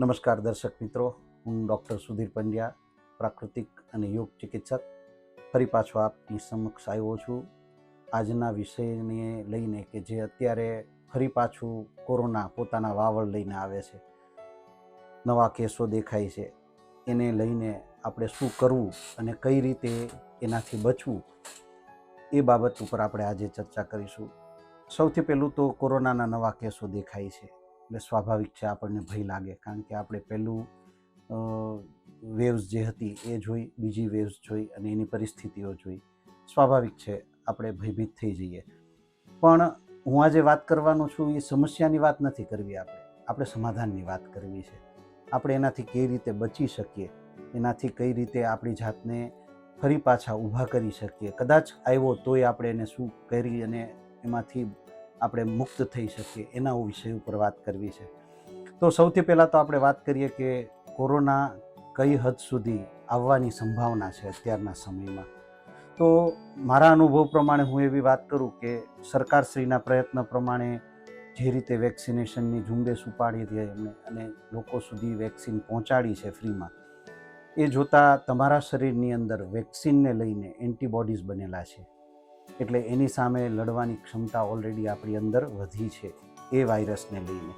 નમસ્કાર દર્શક મિત્રો, હું ડૉક્ટર સુધીર પંડ્યા, પ્રાકૃતિક અને યોગ ચિકિત્સક. ફરી પાછો આપની સમક્ષ આવ્યો છું. આજના વિષયને લઈને કે જે અત્યારે ફરી પાછું કોરોના પોતાના વાવળ લઈને આવે છે. નવા કેસો દેખાય છે. એને લઈને આપણે શું કરવું અને કઈ રીતે એનાથી બચવું એ બાબત ઉપર આપણે આજે ચર્ચા કરીશું. સૌથી પહેલું તો કોરોનાના નવા કેસો દેખાય છે. એટલે સ્વાભાવિક છે, આપણને ભય લાગે. કારણ કે આપણે પહેલું વેવ્સ જે હતી એ જોઈ, બીજી વેવ્સ જોઈ અને એની પરિસ્થિતિઓ જોઈ. સ્વાભાવિક છે, આપણે ભયભીત થઈ જઈએ. પણ હું આજે વાત કરવાનો છું, એ સમસ્યાની વાત નથી કરવી આપણે. આપણે સમાધાનની વાત કરવી છે. આપણે એનાથી કઈ રીતે બચી શકીએ? એનાથી કઈ રીતે આપણી જાતને ફરી પાછા ઊભા કરી શકીએ? કદાચ આવ્યો તોય આપણે એને શું કરી અને એમાંથી આપણે મુક્ત થઈ શકીએ એના વિષય ઉપર વાત કરવી છે. તો સૌથી પહેલાં તો આપણે વાત કરીએ કે કોરોના કઈ હદ સુધી આવવાની સંભાવના છે અત્યારના સમયમાં. તો મારા અનુભવ પ્રમાણે હું એવી વાત કરું કે સરકારશ્રીના પ્રયત્ન પ્રમાણે જે રીતે વેક્સિનેશનની ઝુંબેશ ઉપાડી હતી એમણે અને લોકો સુધી વેક્સિન પહોંચાડી છે ફ્રીમાં, એ જોતાં તમારા શરીરની અંદર વેક્સિનને લઈને એન્ટીબોડીઝ બનેલા છે. એટલે એની સામે લડવાની ક્ષમતા ઓલરેડી આપણી અંદર વધી છે એ વાયરસને લઈને.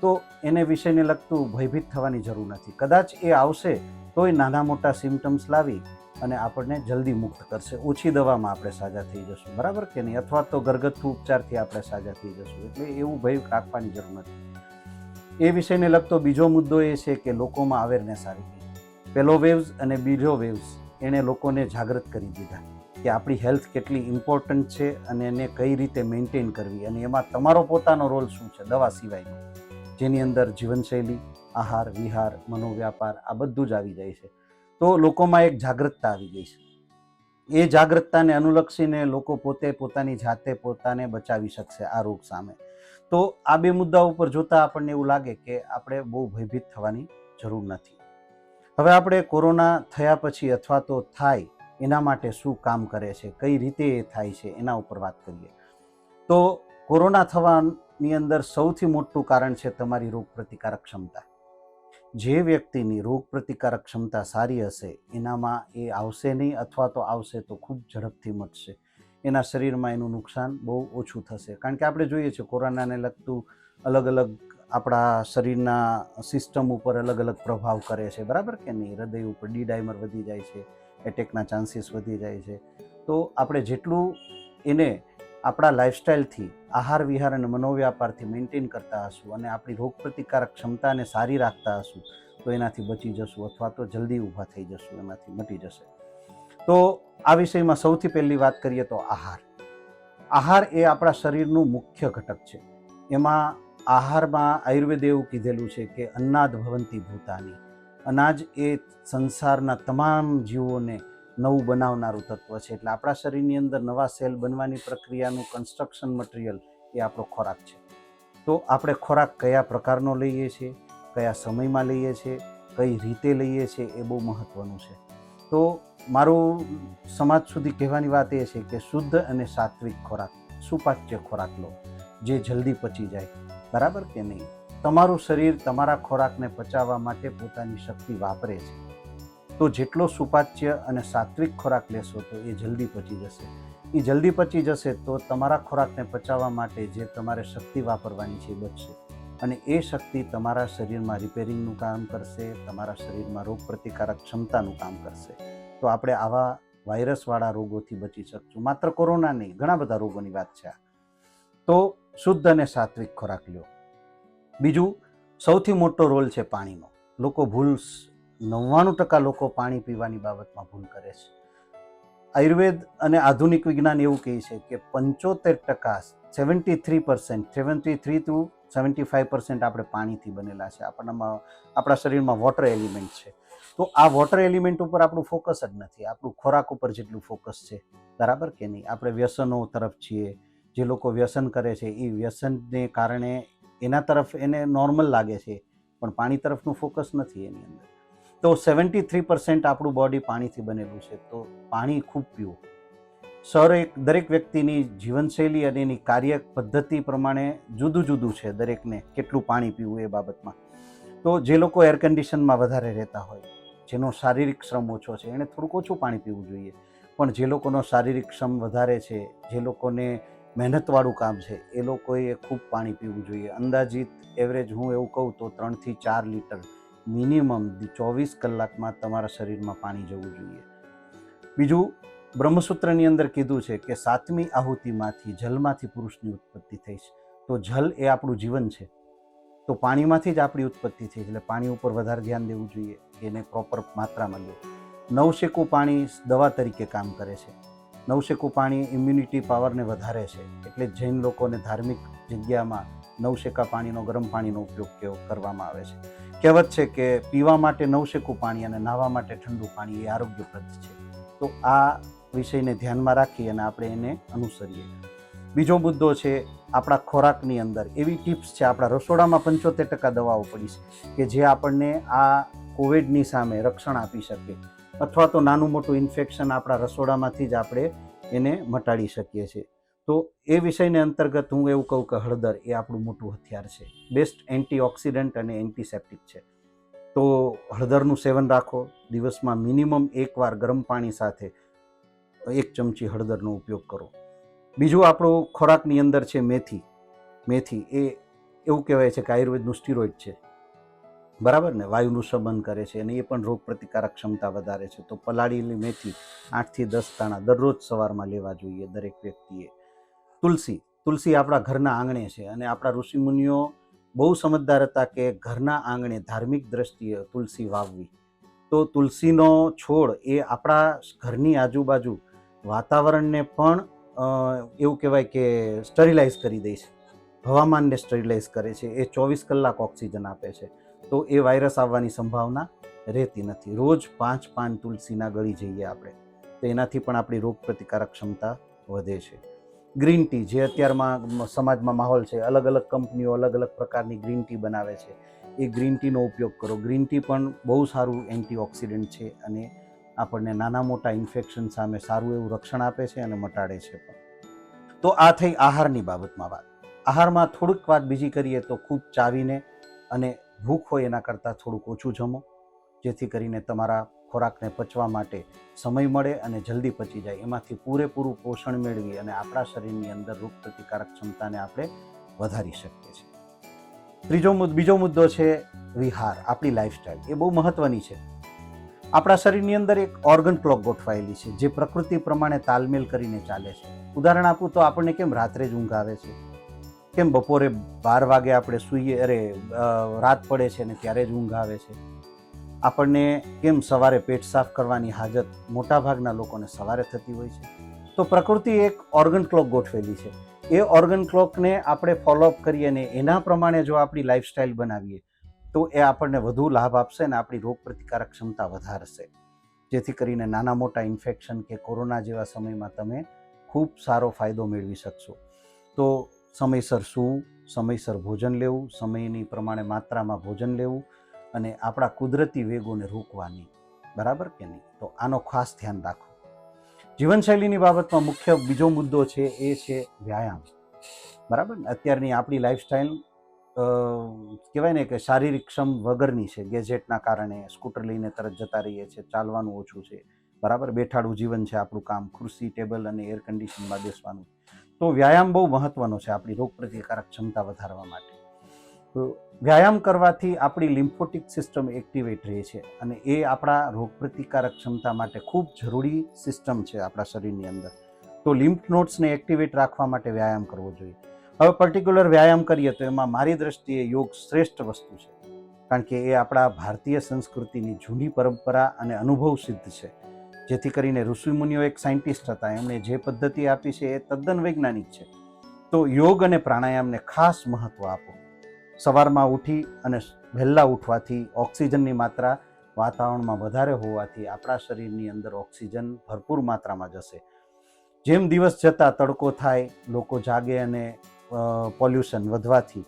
તો એને વિશેને લગતું ભયભીત થવાની જરૂર નથી. કદાચ એ આવશે, તોય નાના મોટા સિમ્ટમ્સ લાવી અને આપણને જલ્દી મુક્ત કરશે. ઓછી દવામાં આપણે સાજા થઈ જશું, બરાબર કે નહીં? અથવા તો ઘરગથ્થુ ઉપચારથી આપણે સાજા થઈ જશું, એટલે એવું ભય રાખવાની જરૂર નથી. એ વિષયને લગતો બીજો મુદ્દો એ છે કે લોકોમાં અવેરનેસ આવી ગઈ. પહેલો વેવ્સ અને બીજો વેવ્સ એણે લોકોને જાગૃત કરી દીધા. કે આપણી હેલ્થ કેટલી ઇમ્પોર્ટન્ટ છે અને એને કઈ રીતે મેન્ટેન કરવી અને એમાં તમારો પોતાનો રોલ શું છે દવા સિવાયનો? જેની અંદર જીવનશૈલી, આહાર, વિહાર, મનોવ્યાપાર, આ બધું જ આવી જાય છે. તો લોકોમાં એક જાગૃતતા આવી ગઈ છે. એ જાગૃતતાને અનુલક્ષીને લોકો પોતે પોતાની જાતે પોતાને બચાવી શકશે આ રોગ સામે. તો આ બે મુદ્દા ઉપર જોતા આપણને એવું લાગે કે આપણે બહુ ભયભીત થવાની જરૂર નથી. હવે આપણે કોરોના થયા પછી અથવા તો થાય એના માટે શું કામ કરે છે, કઈ રીતે એ થાય છે, એના ઉપર વાત કરીએ. તો કોરોના થવાની અંદર સૌથી મોટું કારણ છે તમારી રોગ પ્રતિકારક ક્ષમતા. જે વ્યક્તિની રોગ પ્રતિકારક ક્ષમતા સારી હશે, એનામાં એ આવશે નહીં અથવા તો આવશે તો ખૂબ ઝડપથી મટશે. એના શરીરમાં એનું નુકસાન બહુ ઓછું થશે. કારણ કે આપણે જોઈએ છીએ કોરોનાને લગતું અલગ અલગ આપણા શરીરના સિસ્ટમ ઉપર અલગ અલગ પ્રભાવ કરે છે. બરાબર કે નહીં? હૃદય ઉપર ડી ડાયમર વધી જાય છે. એટેકના ચાન્સીસ વધી જાય છે. તો આપણે જેટલું એને આપણા લાઈફસ્ટાઈલથી આહાર, વિહાર અને મનોવ્યાપારથી મેન્ટેન કરતા હશું અને આપણી રોગ પ્રતિકારક ક્ષમતાને સારી રાખતા હશું, તો એનાથી બચી જશું અથવા તો જલ્દી ઊભા થઈ જશું એમાંથી મટી જશે. તો આ વિષયમાં સૌથી પહેલી વાત કરીએ તો આહાર. આહાર એ આપણા શરીરનું મુખ્ય ઘટક છે. એમાં આહારમાં આયુર્વેદે એવું કીધેલું છે કે અન્નાદ ભવંતી ભૂતાની. અનાજ એ સંસારના તમામ જીવોને નવું બનાવનારું તત્વ છે. એટલે આપણા શરીરની અંદર નવા સેલ બનવાની પ્રક્રિયાનું કન્સ્ટ્રક્શન મટીરિયલ એ આપણો ખોરાક છે. તો આપણે ખોરાક કયા પ્રકારનો લઈએ છીએ, કયા સમયમાં લઈએ છીએ, કઈ રીતે લઈએ છીએ એ બહુ મહત્ત્વનું છે. તો મારું સમાજ સુધી કહેવાની વાત એ છે કે શુદ્ધ અને સાત્વિક ખોરાક, સુપાચ્ય ખોરાક લો, જે જલ્દી પચી જાય. બરાબર કે નહીં? તમારું શરીર તમારા ખોરાકને પચાવવા માટે પોતાની શક્તિ વાપરે છે. તો જેટલો સુપાચ્ય અને સાત્વિક ખોરાક લેશો તો એ જલ્દી પચી જશે. એ જલ્દી પચી જશે તો તમારા ખોરાકને પચાવવા માટે જે તમારે શક્તિ વાપરવાની છે એ બચશે. અને એ શક્તિ તમારા શરીરમાં રિપેરિંગનું કામ કરશે, તમારા શરીરમાં રોગ પ્રતિકારક ક્ષમતાનું કામ કરશે. તો આપણે આવા વાયરસવાળા રોગોથી બચી શકશું. માત્ર કોરોના નહીં, ઘણા બધા રોગોની વાત છે તો શુદ્ધ અને સાત્વિક ખોરાક લ્યો. બીજું, સૌથી મોટો રોલ છે પાણીનો. લોકો ભૂલ નવ્વાણું ટકા લોકો પાણી પીવાની બાબતમાં ભૂલ કરે છે. આયુર્વેદ અને આધુનિક વિજ્ઞાન એવું કહે છે કે પંચોતેર ટકા, seventy three percent, seventy three to seventy five percent આપણે પાણીથી બનેલા છે. આપણામાં, આપણા શરીરમાં વોટર એલિમેન્ટ છે. તો આ વોટર એલિમેન્ટ ઉપર આપણું ફોકસ જ નથી. આપણું ખોરાક ઉપર જેટલું ફોકસ છે. બરાબર કે નહીં? આપણે વ્યસનો તરફ છીએ. જે લોકો વ્યસન કરે છે એ વ્યસનને કારણે એના તરફ એને નોર્મલ લાગે છે, પણ પાણી તરફનું ફોકસ નથી એની અંદર. તો સેવન્ટી થ્રી પર્સન્ટ આપણું બોડી પાણીથી બનેલું છે, તો પાણી ખૂબ પીવું. સર, એક દરેક વ્યક્તિની જીવનશૈલી અને એની કાર્ય પદ્ધતિ પ્રમાણે જુદું જુદું છે દરેકને કેટલું પાણી પીવું એ બાબતમાં. તો જે લોકો એર કન્ડિશનમાં વધારે રહેતા હોય, જેનો શારીરિક શ્રમ ઓછો છે એણે થોડુંક ઓછું પાણી પીવું જોઈએ. પણ જે લોકોનો શારીરિક શ્રમ વધારે છે, જે લોકોને મહેનતવાળું કામ છે, એ લોકોએ ખૂબ પાણી પીવું જોઈએ. અંદાજિત એવરેજ હું એવું કહું તો ત્રણથી ચાર લીટર મિનિમમ ચોવીસ કલાકમાં તમારા શરીરમાં પાણી જવું જોઈએ. બીજું, બ્રહ્મસૂત્રની અંદર કીધું છે કે સાતમી આહુતિમાંથી જલમાંથી પુરુષની ઉત્પત્તિ થઈ છે. તો જલ એ આપણું જીવન છે. તો પાણીમાંથી જ આપણી ઉત્પત્તિ થઈ એટલે પાણી ઉપર વધારે ધ્યાન દેવું જોઈએ, એને પ્રોપર માત્રામાં લેવું નવશેકું પાણી દવા તરીકે કામ કરે છે. નવશેકું પાણી ઇમ્યુનિટી પાવરને વધારે છે. એટલે જૈન લોકોને ધાર્મિક જગ્યામાં નવશેકા પાણીનો, ગરમ પાણીનો ઉપયોગ કરવામાં આવે છે. કહેવત છે કે પીવા માટે નવશેકું પાણી અને નાહવા માટે ઠંડુ પાણી એ આરોગ્યપ્રદ છે. તો આ વિષયને ધ્યાનમાં રાખી અને આપણે એને અનુસરીએ. બીજો મુદ્દો છે આપણા ખોરાકની અંદર. એવી ટિપ્સ છે આપણા રસોડામાં પંચોતેર ટકા દવાઓ પડી છે કે જે આપણને આ કોવિડની સામે રક્ષણ આપી શકે. અથવા તો નાનું મોટું ઇન્ફેક્શન આપણા રસોડામાંથી જ આપણે એને મટાડી શકીએ છીએ. તો એ વિષયને અંતર્ગત હું એવું કહું કે હળદર એ આપણું મોટું હથિયાર છે. બેસ્ટ એન્ટીઓક્સિડન્ટ અને એન્ટીસેપ્ટિક છે. તો હળદરનું સેવન રાખો. દિવસમાં મિનિમમ એકવાર ગરમ પાણી સાથે એક ચમચી હળદરનો ઉપયોગ કરો. બીજું આપણું ખોરાકની અંદર છે મેથી. મેથી એ એવું કહેવાય છે કે આયુર્વેદનું સ્ટીરોઇડ છે. બરાબર ને? વાયુનું શમન કરે છે અને એ પણ રોગ પ્રતિકારક ક્ષમતા વધારે છે. તો પલાળેલી મેથી આઠથી દસ દાણા દરરોજ સવારમાં લેવા જોઈએ દરેક વ્યક્તિએ. તુલસી તુલસી આપણા ઘરના આંગણે છે અને આપણા ઋષિમુનિઓ બહુ સમજદાર હતા કે ઘરના આંગણે ધાર્મિક દ્રષ્ટિએ તુલસી વાવવી. તો તુલસીનો છોડ એ આપણા ઘરની આજુબાજુ વાતાવરણને પણ એવું કહેવાય કે સ્ટરીલાઇઝ કરી દે છે. હવામાનને સ્ટરીલાઇઝ કરે છે. એ ચોવીસ કલાક ઓક્સિજન આપે છે. તો એ વાયરસ આવવાની સંભાવના રહેતી નથી. રોજ પાંચ પાન તુલસીના ગળી જઈએ આપણે, તો એનાથી પણ આપણી રોગ પ્રતિકારક ક્ષમતા વધે છે. ગ્રીન ટી, જે અત્યારમાં સમાજમાં માહોલ છે અલગ અલગ કંપનીઓ અલગ અલગ પ્રકારની ગ્રીન ટી બનાવે છે, એ ગ્રીન ટીનો ઉપયોગ કરો. ગ્રીન ટી પણ બહુ સારું એન્ટીઓક્સિડન્ટ છે અને આપણને નાના મોટા ઇન્ફેક્શન સામે સારું એવું રક્ષણ આપે છે અને મટાડે છે પણ. તો આ થઈ આહારની બાબતમાં વાત. આહારમાં થોડુંક વાત બીજી કરીએ તો ખૂબ ચાવીને અને ભૂખ હોય એના કરતાં થોડુંક ઓછું જમો, જેથી કરીને તમારા ખોરાકને પચવા માટે સમય મળે અને જલ્દી પચી જાય. એમાંથી પૂરેપૂરું પોષણ મેળવી અને આપણા શરીરની અંદર રોગ પ્રતિકારક ક્ષમતાને આપણે વધારી શકીએ છીએ. ત્રીજો મુદ્દો બીજો મુદ્દો છે વિહાર, આપણી લાઈફસ્ટાઈલ એ બહુ મહત્વની છે. આપણા શરીરની અંદર એક ઓર્ગન ક્લોક ગોઠવાયેલી છે, જે પ્રકૃતિ પ્રમાણે તાલમેલ કરીને ચાલે છે. ઉદાહરણ આપું તો આપણને કેમ રાત્રે જ ઊંઘ આવે છે? કેમ બપોરે બાર વાગે આપણે સૂઈએ? અરે રાત પડે છે ને ત્યારે જ ઊંઘ આવે છે. આપણને કેમ સવારે પેટ સાફ કરવાની હાજત મોટાભાગના લોકોને સવારે થતી હોય છે? તો પ્રકૃતિ એક ઓર્ગન ક્લોક ગોઠવેલી છે. એ ઓર્ગન ક્લોકને આપણે ફોલોઅપ કરીએ અને એના પ્રમાણે જો આપણી લાઈફસ્ટાઈલ બનાવીએ, તો એ આપણને વધુ લાભ આપશે અને આપણી રોગ પ્રતિકારક ક્ષમતા વધારશે. જેથી કરીને નાના મોટા ઇન્ફેક્શન કે કોરોના જેવા સમયમાં તમે ખૂબ સારો ફાયદો મેળવી શકશો. તો સમયસર સૂવું, સમયસર ભોજન લેવું, સમયની પ્રમાણે માત્રામાં ભોજન લેવું અને આપણા કુદરતી વેગોને રોકવાની. બરાબર કે નહીં? તો આનો ખાસ ધ્યાન રાખો. જીવનશૈલીની બાબતમાં મુખ્ય બીજો મુદ્દો છે, એ છે વ્યાયામ. બરાબર? ને અત્યારની આપણી લાઈફસ્ટાઈલ કહેવાય ને કે શારીરિક ક્ષમ વગરની છે. ગેજેટના કારણે સ્કૂટર લઈને તરત જતા રહીએ છીએ, ચાલવાનું ઓછું છે. બરાબર? બેઠાડું જીવન છે આપણું કામ. ખુરશી, ટેબલ અને એર કન્ડિશનમાં બેસવાનું. તો વ્યાયામ બહુ મહત્વનો છે આપણી રોગ પ્રતિકારક ક્ષમતા વધારવા માટે. તો વ્યાયામ કરવાથી આપણી લિમ્ફોટિક સિસ્ટમ એક્ટિવેટ રહે છે અને એ આપણા રોગ પ્રતિકારક ક્ષમતા માટે ખૂબ જરૂરી સિસ્ટમ છે આપણા શરીરની અંદર. તો લિમ્ફ નોટ્સને એક્ટિવેટ રાખવા માટે વ્યાયામ કરવો જોઈએ. હવે પર્ટિક્યુલર વ્યાયામ કરીએ તો એમાં મારી દ્રષ્ટિએ યોગ શ્રેષ્ઠ વસ્તુ છે. કારણ કે એ આપણા ભારતીય સંસ્કૃતિની જૂની પરંપરા અને અનુભવ સિદ્ધ છે. જેથી કરીને ઋષિમુનિઓ એક સાયન્ટિસ્ટ હતા. એમણે જે પદ્ધતિ આપી છે એ તદ્દન વૈજ્ઞાનિક છે. તો યોગ અને પ્રાણાયામને ખાસ મહત્ત્વ આપો. સવારમાં ઉઠી અને વહેલા ઉઠવાથી ઓક્સિજનની માત્રા વાતાવરણમાં વધારે હોવાથી આપણા શરીરની અંદર ઓક્સિજન ભરપૂર માત્રામાં જશે. જેમ દિવસ જતાં તડકો થાય, લોકો જાગે અને પોલ્યુશન વધવાથી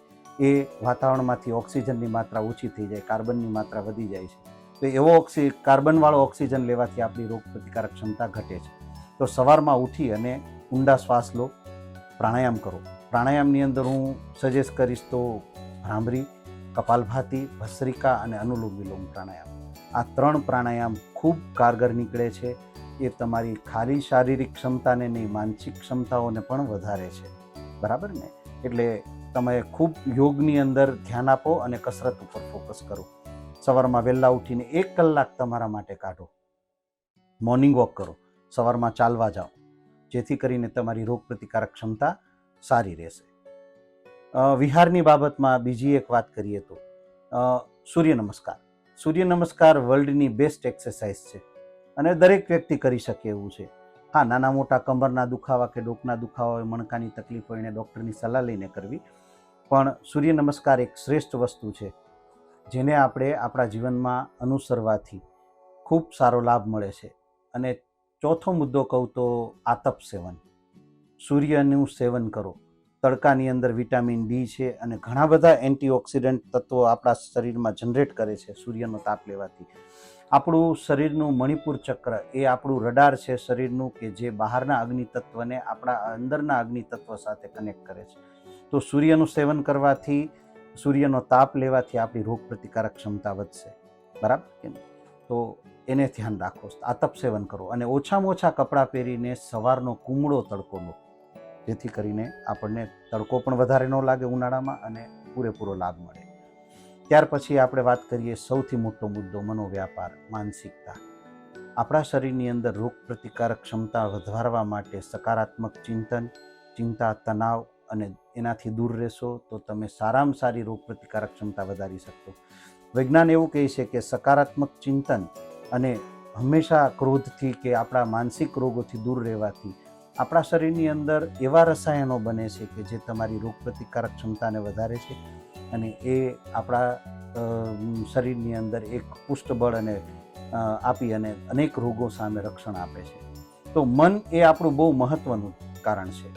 એ વાતાવરણમાંથી ઓક્સિજનની માત્રા ઓછી થઈ જાય, કાર્બનની માત્રા વધી જાય છે. તો એવો ઓક્સી, કાર્બનવાળો ઓક્સિજન લેવાથી આપણી રોગ પ્રતિકારક ક્ષમતા ઘટે છે. તો સવારમાં ઉઠી અને ઊંડા શ્વાસ લો, પ્રાણાયામ કરો. પ્રાણાયામની અંદર હું સજેસ્ટ કરીશ તો ભ્રામરી, કપાલભાતી, ભસ્રિકા અને અનુલોમ વિલોમ પ્રાણાયામ. આ ત્રણ પ્રાણાયામ ખૂબ કારગર નીકળે છે. એ તમારી ખાલી શારીરિક ક્ષમતાને નહીં, માનસિક ક્ષમતાઓને પણ વધારે છે. બરાબર ને? એટલે તમે ખૂબ યોગની અંદર ધ્યાન આપો અને કસરત ઉપર ફોકસ કરો. સવારમાં વહેલા ઉઠીને એક કલાક તમારા માટે કાઢો. મોર્નિંગ વોક કરો. સવારમાં ચાલવા જાઓ. જેથી કરીને તમારી રોગ પ્રતિકારક ક્ષમતા સારી રહેશે. વિહારની બાબતમાં બીજી એક વાત કરીએ તો સૂર્ય નમસ્કાર. સૂર્ય નમસ્કાર વર્લ્ડની બેસ્ટ એક્સરસાઇઝ છે અને દરેક વ્યક્તિ કરી શકે એવું છે. હા, નાના મોટા કમરના દુખાવા કે ડોકના દુખાવા હોય, મણકાની તકલીફ હોય, એને ડૉક્ટરની સલાહ લઈને કરવી. પણ સૂર્ય નમસ્કાર એક શ્રેષ્ઠ વસ્તુ છે. જેને આપણે આપણા જીવનમાં અનુસરવાથી ખૂબ સારો લાભ મળે છે. અને ચોથો મુદ્દો કહું તો આતપ સેવન. સૂર્યનું સેવન કરો. તડકાની અંદર વિટામિન ડી છે અને ઘણા બધા એન્ટીઓક્સિડન્ટ તત્વો આપણા શરીરમાં જનરેટ કરે છે સૂર્યનો તાપ લેવાથી. આપણું શરીરનું મણિપુર ચક્ર એ આપણું રડાર છે શરીરનું કે જે બહારના અગ્નિ તત્વને આપણા અંદરના અગ્નિ તત્વ સાથે કનેક્ટ કરે છે. તો સૂર્યનું સેવન કરવાથી સૂર્યનો તાપ લેવાથી આપણી રોગ પ્રતિકારક ક્ષમતા વધશે. બરાબર કે તો એને ધ્યાન રાખો, આતપ સેવન કરો અને ઓછામાં ઓછા કપડાં પહેરીને સવારનો કુમળો તડકો લો. જેથી કરીને આપણને તડકો પણ વધારે ન લાગે ઉનાળામાં અને પૂરેપૂરો લાભ મળે. ત્યાર પછી આપણે વાત કરીએ સૌથી મોટો મુદ્દો, મનોવ્યાપાર, માનસિકતા. આપણા શરીરની અંદર રોગ પ્રતિકારક ક્ષમતા વધારવા માટે સકારાત્મક ચિંતન, ચિંતા, તણાવ અને એનાથી દૂર રહેશો તો તમે સારામાં સારી રોગ પ્રતિકારક ક્ષમતા વધારી શકશો. વિજ્ઞાન એવું કહે છે કે સકારાત્મક ચિંતન અને હંમેશા ક્રોધથી કે આપણા માનસિક રોગોથી દૂર રહેવાથી આપણા શરીરની અંદર એવા રસાયણો બને છે કે જે તમારી રોગ પ્રતિકારક ક્ષમતાને વધારે છે અને એ આપણા શરીરની અંદર એક પુષ્ટબળ અને આપી અને અનેક રોગો સામે રક્ષણ આપે છે. તો મન એ આપણું બહુ મહત્વનું કારણ છે.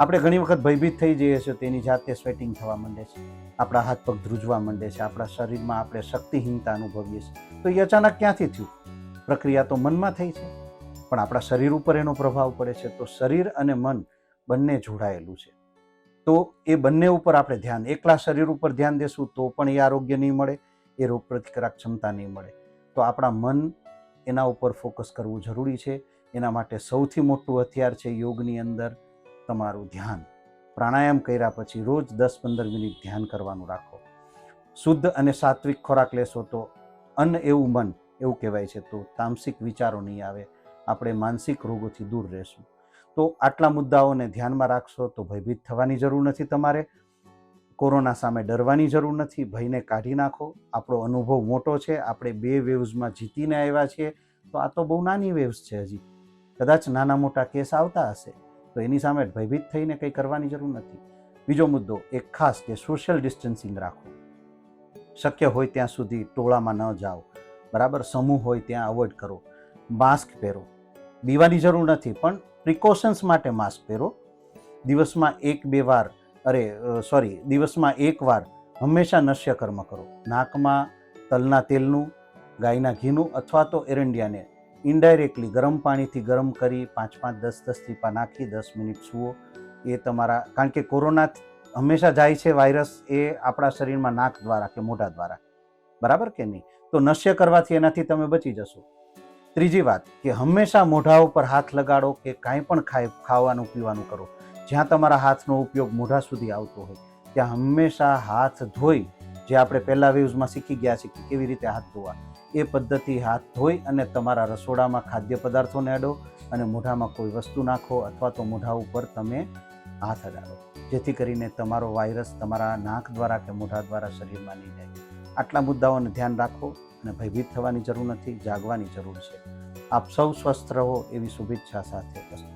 આપણે ઘણી વખત ભયભીત થઈ જઈએ છીએ, તેની જાતે સ્વેટિંગ થવા માંડે છે. આપણા હાથ પગ ધ્રુજવા માંડે છે, આપણા શરીરમાં આપણે શક્તિહીનતા અનુભવીએ છીએ. તો એ અચાનક ક્યાંથી થયું? પ્રક્રિયા તો મનમાં થઈ છે, પણ આપણા શરીર ઉપર એનો પ્રભાવ પડે છે. તો શરીર અને મન બંને જોડાયેલું છે. તો એ બંને ઉપર આપણે ધ્યાન, એકલા શરીર ઉપર ધ્યાન દેશું તો પણ એ આરોગ્ય નહીં મળે, એ રોગ પ્રતિકારક ક્ષમતા નહીં મળે. તો આપણા મન એના ઉપર ફોકસ કરવું જરૂરી છે. એના માટે સૌથી મોટું હથિયાર છે યોગની અંદર. તમારું ધ્યાન. પ્રાણાયામ કર્યા પછી રોજ દસ પંદર મિનિટ ધ્યાન કરવાનું રાખો. શુદ્ધ અને સાત્વિક ખોરાક લેશો તો અન્ન એવું મન, એવું કહેવાય છે તો તામસિક વિચારો નહીં આવે. આપણે માનસિક રોગોથી દૂર રહેશું. તો આટલા મુદ્દાઓને ધ્યાનમાં રાખશો તો ભયભીત થવાની જરૂર નથી તમારે. કોરોના સામે ડરવાની જરૂર નથી. ભયને કાઢી નાખો. આપણો અનુભવ મોટો છે. આપણે બે વેવ્સમાં જીતીને આવ્યા છીએ. તો આ તો બહુ નાની વેવ્સ છે હજી. કદાચ નાના મોટા કેસ આવતા હશે. તો એની સામે ભયભીત થઈને કંઈ કરવાની જરૂર નથી. બીજો મુદ્દો, એક ખાસ કે સોશિયલ ડિસ્ટન્સિંગ રાખો શક્ય હોય ત્યાં સુધી ટોળામાં ન જાઓ. બરાબર? સમૂહ હોય ત્યાં અવોઇડ કરો. માસ્ક પહેરો. બીવાની જરૂર નથી, પણ પ્રિકોશન્સ માટે માસ્ક પહેરો. દિવસમાં એક બે વાર, અરે સોરી દિવસમાં એક વાર હંમેશા નશ્ય કર્મ કરો. નાકમાં તલના તેલનું, ગાયના ઘીનું અથવા તો એરંડિયાને ઇનડાયરેક્ટલી ગરમ પાણીથી ગરમ કરી પાંચ પાંચ દસ દસ ટીપા નાખી, દસ મિનિટ સૂવો. એ તમારા, કારણ કે કોરોના હંમેશા જાય છે વાયરસ, એ આપણા શરીરમાં નાક દ્વારા કે મોઢા દ્વારા. બરાબર કે નહીં? તો નશ્ય કરવાથી એનાથી તમે બચી જશો. ત્રીજી વાત, કે હંમેશા મોઢા ઉપર હાથ લગાડો કે કાંઈ પણ ખાય, ખાવાનું, પીવાનું કરો. જ્યાં તમારા હાથનો ઉપયોગ મોઢા સુધી આવતો હોય, ત્યાં હંમેશા હાથ ધોઈ, જે આપણે પહેલા વેવ્સમાં શીખી ગયા છીએ કે કેવી રીતે હાથ ધોવા. એ પદ્ધતિ હાથ ધોઈ અને તમારા રસોડામાં ખાદ્ય પદાર્થોને અડો અને મોઢામાં કોઈ વસ્તુ નાખો અથવા તો મોઢા ઉપર તમે હાથ અડાડો. જેથી કરીને તમારો વાયરસ તમારા નાક દ્વારા કે મોઢા દ્વારા શરીરમાં નહીં જાય. આટલા મુદ્દાઓને ધ્યાન રાખો અને ભયભીત થવાની જરૂર નથી, જાગવાની જરૂર છે. આપ સૌ સ્વસ્થ રહો એવી શુભેચ્છા સાથે